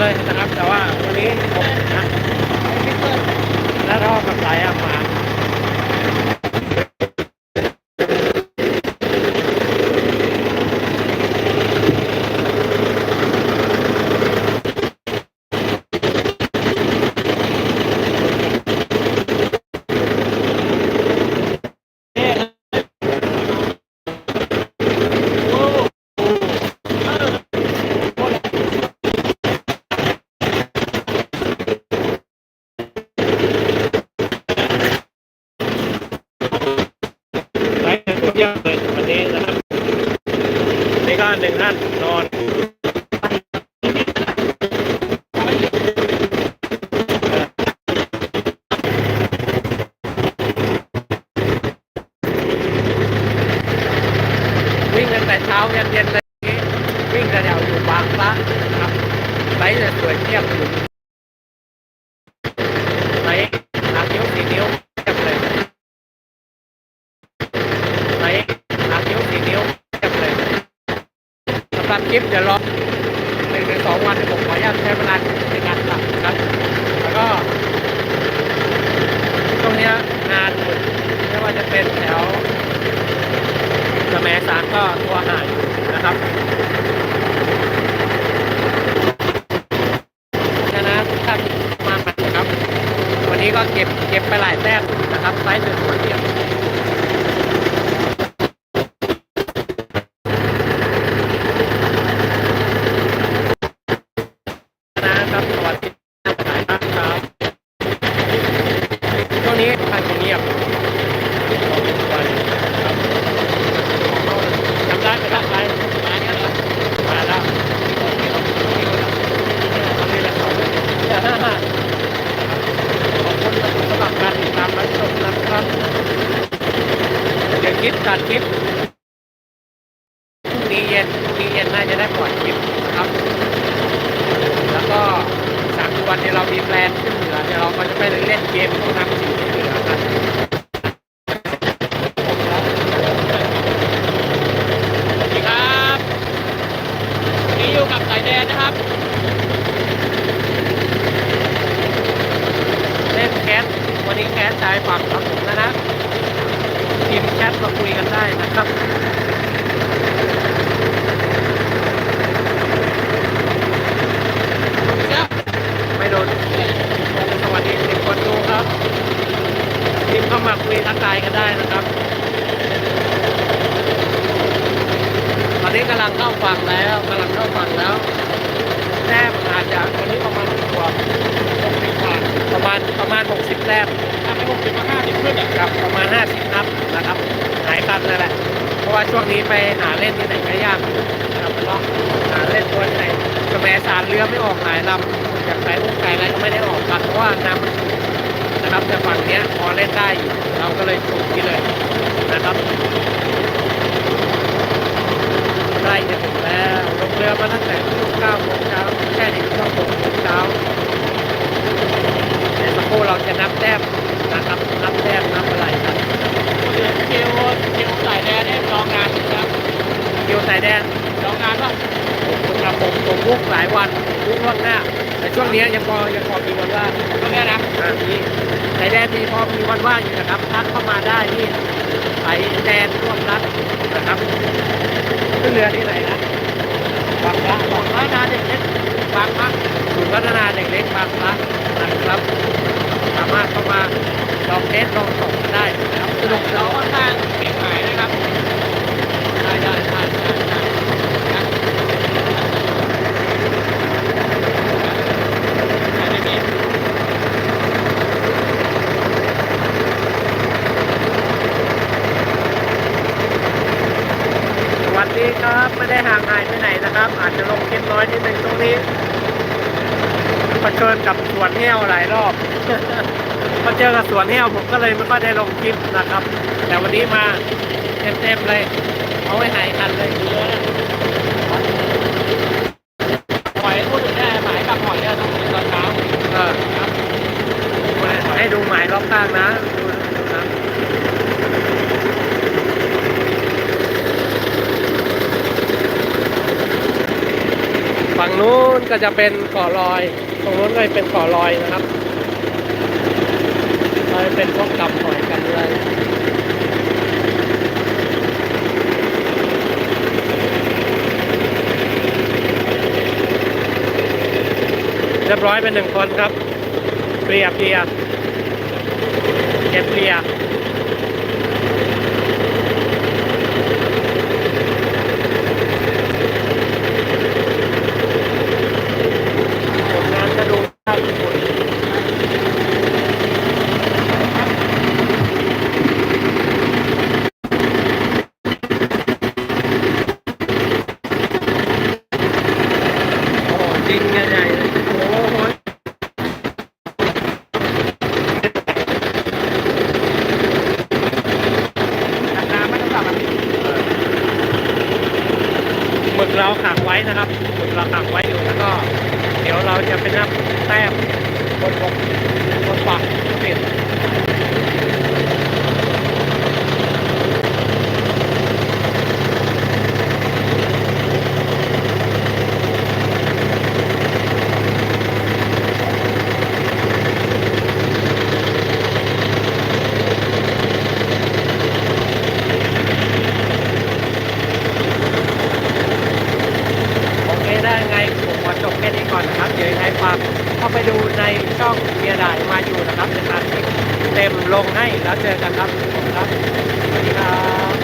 เลยนะครับ แต่ว่าวันนี้ผมนะแล้วรอกับสายอามา ไล ฟ์กันเยอะเลยวันนี้นะครับ นี่ก็หนึ่งท่านนอนวิ่งกันแต่เช้ายันเย็นเลยวิ่งกันแถวอยู่บางพระนะครับไลฟ์สวยเทียบอยู่ไลฟ์สามนิ้วสี่นิ้วเทียบเลย ไหนสามนิ้วสี่นิ้วเทียบเลยสำหรับ คลิปเดี๋ยวรอหนึ่งถึงสองวันผมขออนุญาตใช้เวลาในการตัดนะครับ แล้วก็ตรงนี้งานไม่ว่าจะเป็นแถวสมัยสารก็ตัวหายนะครับฉะนั้นถ้ามาใหม่นะครับ วันนี้ก็เก็บเก็บไปหลายแต้มนะครับไซส์สวยๆเทียบสวัสดีครับสายครับครับช่วงนี้ทางเงียบวันครับจำได้ไหมครับไปมาเนี่ยเหรอมาแล้วโอเคครับทำนี่แหละครับขอบคุณสำหรับการติดตามรับชมนะครับเดี๋ยวคลิปตัดคลิปพรุ่งนี้เย็นพรุ่งนี้เย็นน่าจะได้ปล่อยคลิปนะครับ แล้วก็สามวันเดี๋ยวเรามีแปลนขึ้นเหนือเดี๋ยวเราก็จะไป เกมพวกน้ำจิ๋วที่เหนือกันสวัสดีครับวันนี้อยู่กับสายแดนนะครับ เล่นแคสวันนี้แคสชายฝั่งครับผมนะนะทีมแคสมาคุยกันได้นะครับ ไม่โดนสวัสดีสิบคนดูครับทีมเข้ามา คุยทักทายกันได้นะครับ ตอนนี้กำลังเข้าฝั่งแล้วกำลังเข้าฝั่งแล้วแต้มอาจจะวันนี้ประมาณสิบกว่าหกสิบกว่าประมาณประมาณหกสิบแต้มถ้าไม่หกสิบก็ห้าสิบขึ้นครับประมาณห้าสิบนับนะครับ หายกันนั่นแหละเพราะว่าช่วงนี้ไปหาเล่นที่ไหนก็ยากนะครับเนาะหาเล่นตัวที่ไหนกระแมสารเรือไม่ออกหลายลำจากสายลูกไก่อะไรก็ไม่ได้ออกกันเพราะว่าน้ำมันสูง นะครับ แต่ฝั่งเนี้ยพอเล่นได้อยู่เราก็เลยสูงที่เลยนะครับใกล้จะถึงแล้วลงเรือมาตั้งแต่ช่วงเก้าโมงเช้าแค่ถึงช่วงหกโมงเช้าเดี๋ยวสักครู่เราจะนับแต้มนะครับนับแต้มนับอะไรกันคิวคิวสายแดนเนี่ยจองงานนะครับคิวสายแดนจองงานป่ะผมกับผมผมบุกหลายวัน บุกล่วงหน้า แต่ช่วงนี้ยังพอยังพอมีวันว่างตรงนี้นะอ่ามีสายแดนมีพอมีวันว่างอยู่นะครับทักเข้ามาได้ที่สายแดนร่วมรัฐนะครับขึ้นเรือที่ไหนนะบางพระบางพระนาเด็กเล็กบางพระศูนย์พัฒนาเด็กเล็กบางพระนะครับ สามารถเข้ามาลองเทสลองส่งกันได้นะครับสนุกเราค่อนข้างเก่งหายนะครับได้ได้ได้ได้ได้ได้ได้ สวัส ดีครับไม่ได้ห่างหายไปไหนนะครับ อาจจะลงคลิปน้อยนิดนึงตรงนี้เผชิญกับสวนแห้วหลายรอบพอเจอกับสวนแห้วผมก็เลยไม่ค่อยได้ลงคลิปนะครับ แต่วันนี้มาเต็มๆเลย เอาไว้หายคันเลยเยอะนะ หอยพูดถึงได้หมายกับหอยเนี่ยต้องกินตอนเช้า เออครับให้ดูหมายรอบข้างนะดูดูนะฝั่ง ฝั่งนู้น ก็จะเป็นเกาะลอย ตรงนู้นก็เป็นเกาะลอยนะครับลอยเป็นพวกกับหอยกันเลยเรียบร้อยเป็นหนึ่งคนครับเปลียเปลียเก็บเปลียผลงานจะดูได้ญี่ปุ่นโอ้โหจริงใหญ่ๆเลยโอ้โห จากน้ำไม่ต้องกลับมาที่ หมึก เราขังไว้นะครับหมึกเราขังไว้อยู่แล้วก็ เดี๋ยวเราจะไปนับแต้มบนบกบนฝั่งปิดโอเคได้ไงผมขอจบแค่นี้ก่อนนะครับ เดี๋ยวยังไงฝากเข้าไปดูในช่องเมียดายมาอยู่นะครับจะตัดเต็มลงให้แล้วเจอกันครับผมครับสวัสดีครับ